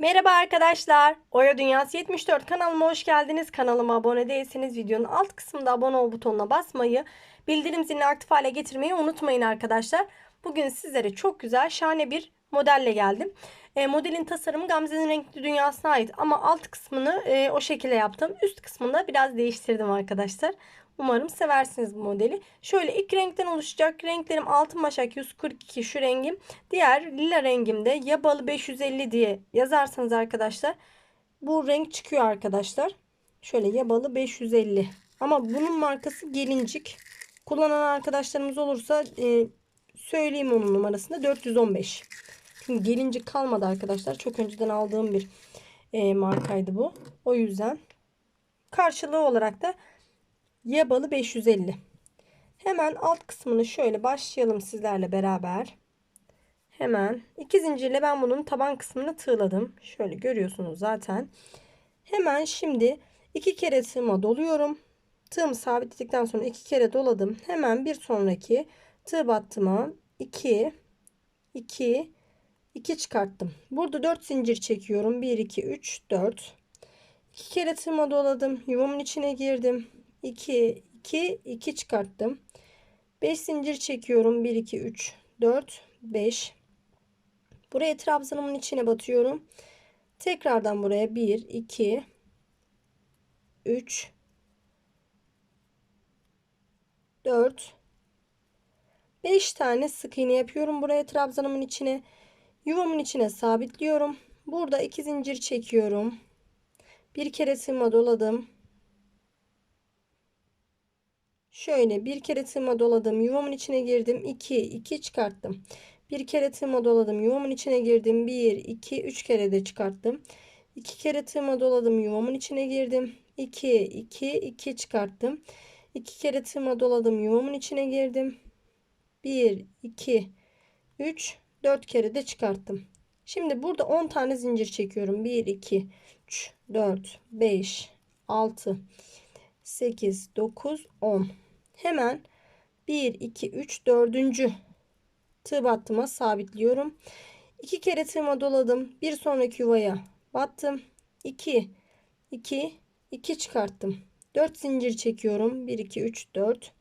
Merhaba arkadaşlar. Oya Dünyası 74 kanalıma hoş geldiniz. Kanalıma abone değilseniz videonun alt kısmında abone ol butonuna basmayı, bildirim zilini aktif hale getirmeyi unutmayın arkadaşlar. Bugün sizlere çok güzel, şahane bir modelle geldim. E, modelin tasarımı Gamze'nin renkli dünyasına ait ama alt kısmını e, o şekilde yaptım. Üst kısmında biraz değiştirdim arkadaşlar. Umarım seversiniz bu modeli. Şöyle ilk renkten oluşacak. Renklerim altın başak 142 şu rengim. Diğer lila rengimde yabalı 550 diye yazarsanız arkadaşlar bu renk çıkıyor arkadaşlar. Şöyle yabalı 550. Ama bunun markası gelincik. Kullanan arkadaşlarımız olursa e, söyleyeyim onun numarasını 415. Çünkü gelincik kalmadı arkadaşlar. Çok önceden aldığım bir e, markaydı bu. O yüzden karşılığı olarak da Yabalı 550. Hemen alt kısmını şöyle başlayalım sizlerle beraber. Hemen iki zincirle ben bunun taban kısmını tığladım. Şöyle görüyorsunuz zaten. Hemen şimdi iki kere tığıma doluyorum. Tığımı sabitledikten sonra iki kere doladım. Hemen bir sonraki tığ battıma 2 2 2 çıkarttım. Burada 4 zincir çekiyorum. 1 2 3 4 2 kere tığıma doladım. Yuvamın içine girdim. 2 2 2 çıkarttım. 5 zincir çekiyorum. 1 2 3 4 5 Buraya trabzanımın içine batıyorum. Tekrardan buraya 1 2 3 4 5 tane sık iğne yapıyorum buraya trabzanımın içine. Yuvamın içine sabitliyorum. Burada 2 zincir çekiyorum. Bir kere sığma doladım. Şöyle bir kere tığıma doladım. Yuvamın içine girdim. 2 2 çıkarttım. Bir kere tığıma doladım. Yuvamın içine girdim. 1 2 3 kere de çıkarttım. 2 kere tığıma doladım. Yuvamın içine girdim. 2 2 2 çıkarttım. 2 kere tığıma doladım. Yuvamın içine girdim. 1 2 3 4 kere de çıkarttım. Şimdi burada 10 tane zincir çekiyorum. 1 2 3 4 5 6 8 9 10 hemen 1 2 3 4. tığ battıma sabitliyorum. 2 kere tığıma doladım. Bir sonraki yuvaya battım. 2 2 2 çıkarttım. 4 zincir çekiyorum. 1 2 3 4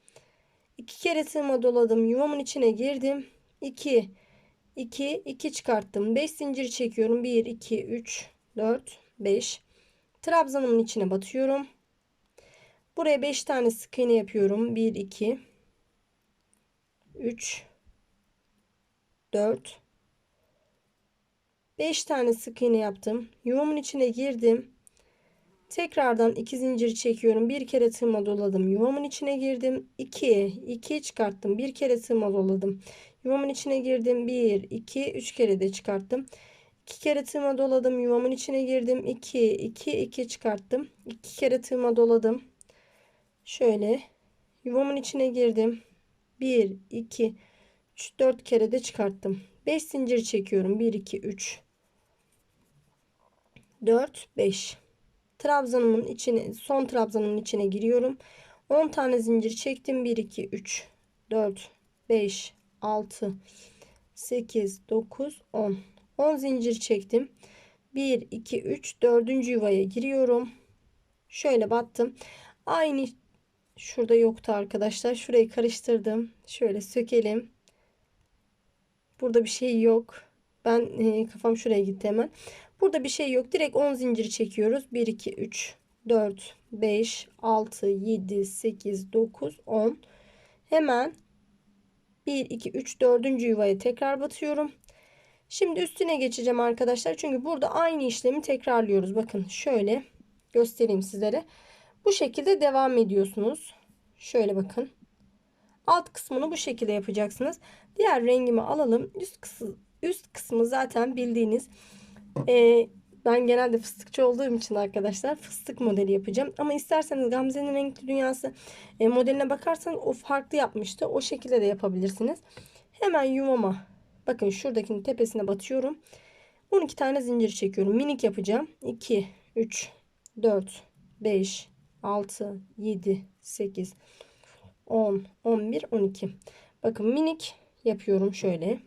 2 kere tığıma doladım. Yuvamın içine girdim. 2 2 2 çıkarttım. 5 zincir çekiyorum. 1 2 3 4 5 trabzanımın içine batıyorum Buraya 5 tane sık iğne yapıyorum. 1 2 3 4 5 tane sık iğne yaptım. Yuvamın içine girdim. Tekrardan 2 zincir çekiyorum. Bir kere tığıma doladım. Yuvamın içine girdim. 2 2 çıkarttım. Bir kere tığıma doladım. Yuvamın içine girdim. 1 2 3 kere de çıkarttım. 2 kere tığıma doladım. Yuvamın içine girdim. 2 2 2 çıkarttım. 2 kere tığıma doladım. Şöyle yuvamın içine girdim. 1, 2, 3, 4 kere de çıkarttım. 5 zincir çekiyorum. 1, 2, 3, 4, 5. Trabzanımın içine, son trabzanımın içine giriyorum. 10 tane zincir çektim. 1, 2, 3, 4, 5, 6, 8, 9, 10. 10 zincir çektim. 1, 2, 3, 4. yuvaya giriyorum. Şöyle battım. Aynı Şurada yoktu arkadaşlar. Şurayı karıştırdım. Şöyle sökelim. Burada bir şey yok. Ben e, kafam şuraya gitti hemen. Burada bir şey yok. Direkt 10 zincir çekiyoruz. 1 2 3 4 5 6 7 8 9 10. Hemen 1 2 3 4. yuvaya tekrar batıyorum. Şimdi üstüne geçeceğim arkadaşlar. Çünkü burada aynı işlemi tekrarlıyoruz. Bakın şöyle göstereyim sizlere. Bu şekilde devam ediyorsunuz. Şöyle bakın. Alt kısmını bu şekilde yapacaksınız. Diğer rengimi alalım. Üst kısmı, üst kısmı zaten bildiğiniz. Ee, ben genelde fıstıkçı olduğum için arkadaşlar fıstık modeli yapacağım. Ama isterseniz Gamze'nin renkli dünyası e, modeline bakarsanız o farklı yapmıştı. O şekilde de yapabilirsiniz. Hemen yuvama bakın şuradakinin tepesine batıyorum. 12 tane zincir çekiyorum. Minik yapacağım. 2, 3, 4, 5, 6, 7, 8, 10, 11, 12. Bakın minik yapıyorum şöyle.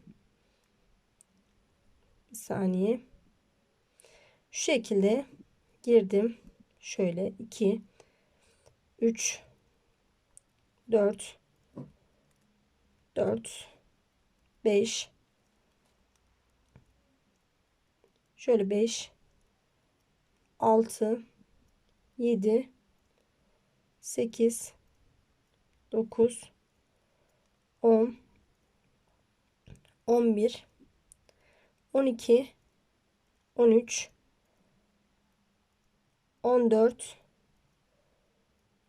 Bir saniye. Şu şekilde girdim. Şöyle 2 3 4 4 5 şöyle 5 6 7 8 9 10 11 12 13 14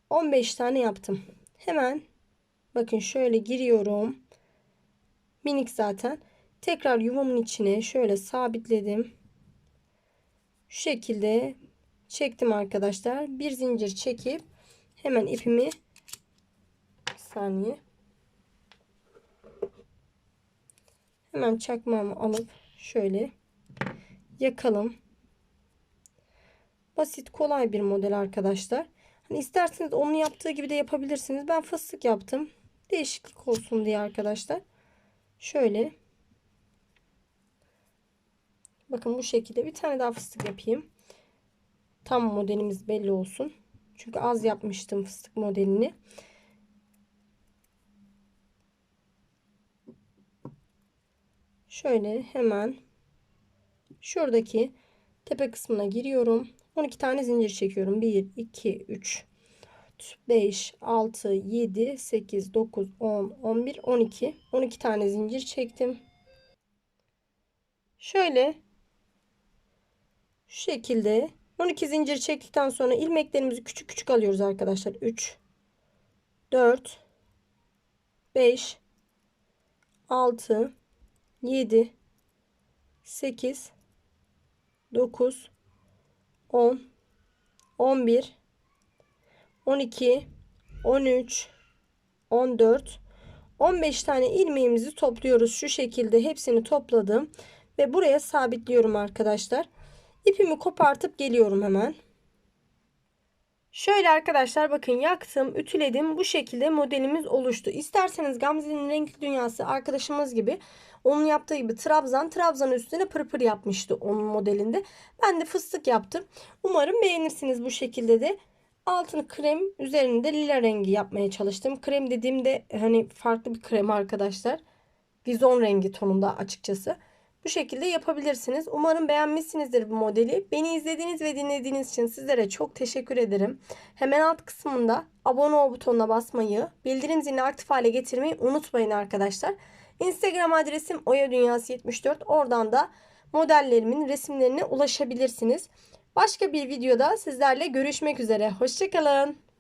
15 tane yaptım. Hemen bakın şöyle giriyorum. Minik zaten. Tekrar yuvamın içine şöyle sabitledim. Şu şekilde çektim arkadaşlar. Bir zincir çekip hemen ipimi bir saniye. Hemen çakmağımı alıp şöyle yakalım. Basit kolay bir model arkadaşlar. Hani isterseniz onun yaptığı gibi de yapabilirsiniz. Ben fıstık yaptım. Değişiklik olsun diye arkadaşlar. Şöyle. Bakın bu şekilde bir tane daha fıstık yapayım. Tam modelimiz belli olsun. Çünkü az yapmıştım fıstık modelini. Şöyle hemen şuradaki tepe kısmına giriyorum. 12 tane zincir çekiyorum. 1, 2, 3, 4, 5, 6, 7, 8, 9, 10, 11, 12. 12 tane zincir çektim. Şöyle şu şekilde 12 zincir çektikten sonra ilmeklerimizi küçük küçük alıyoruz arkadaşlar. 3 4 5 6 7 8 9 10 11 12 13 14 15 tane ilmeğimizi topluyoruz. Şu şekilde hepsini topladım ve buraya sabitliyorum arkadaşlar ipimi kopartıp geliyorum hemen Şöyle arkadaşlar bakın yaktım, ütüledim. Bu şekilde modelimiz oluştu. İsterseniz Gamze'nin renkli dünyası arkadaşımız gibi onun yaptığı gibi trabzan, trabzan üstüne pırpır yapmıştı onun modelinde. Ben de fıstık yaptım. Umarım beğenirsiniz bu şekilde de. Altını krem, üzerinde lila rengi yapmaya çalıştım. Krem dediğimde hani farklı bir krem arkadaşlar. Vizon rengi tonunda açıkçası. Bu şekilde yapabilirsiniz. Umarım beğenmişsinizdir bu modeli. Beni izlediğiniz ve dinlediğiniz için sizlere çok teşekkür ederim. Hemen alt kısmında abone ol butonuna basmayı, bildirim zilini aktif hale getirmeyi unutmayın arkadaşlar. Instagram adresim oyadunyası74. Oradan da modellerimin resimlerine ulaşabilirsiniz. Başka bir videoda sizlerle görüşmek üzere. Hoşçakalın.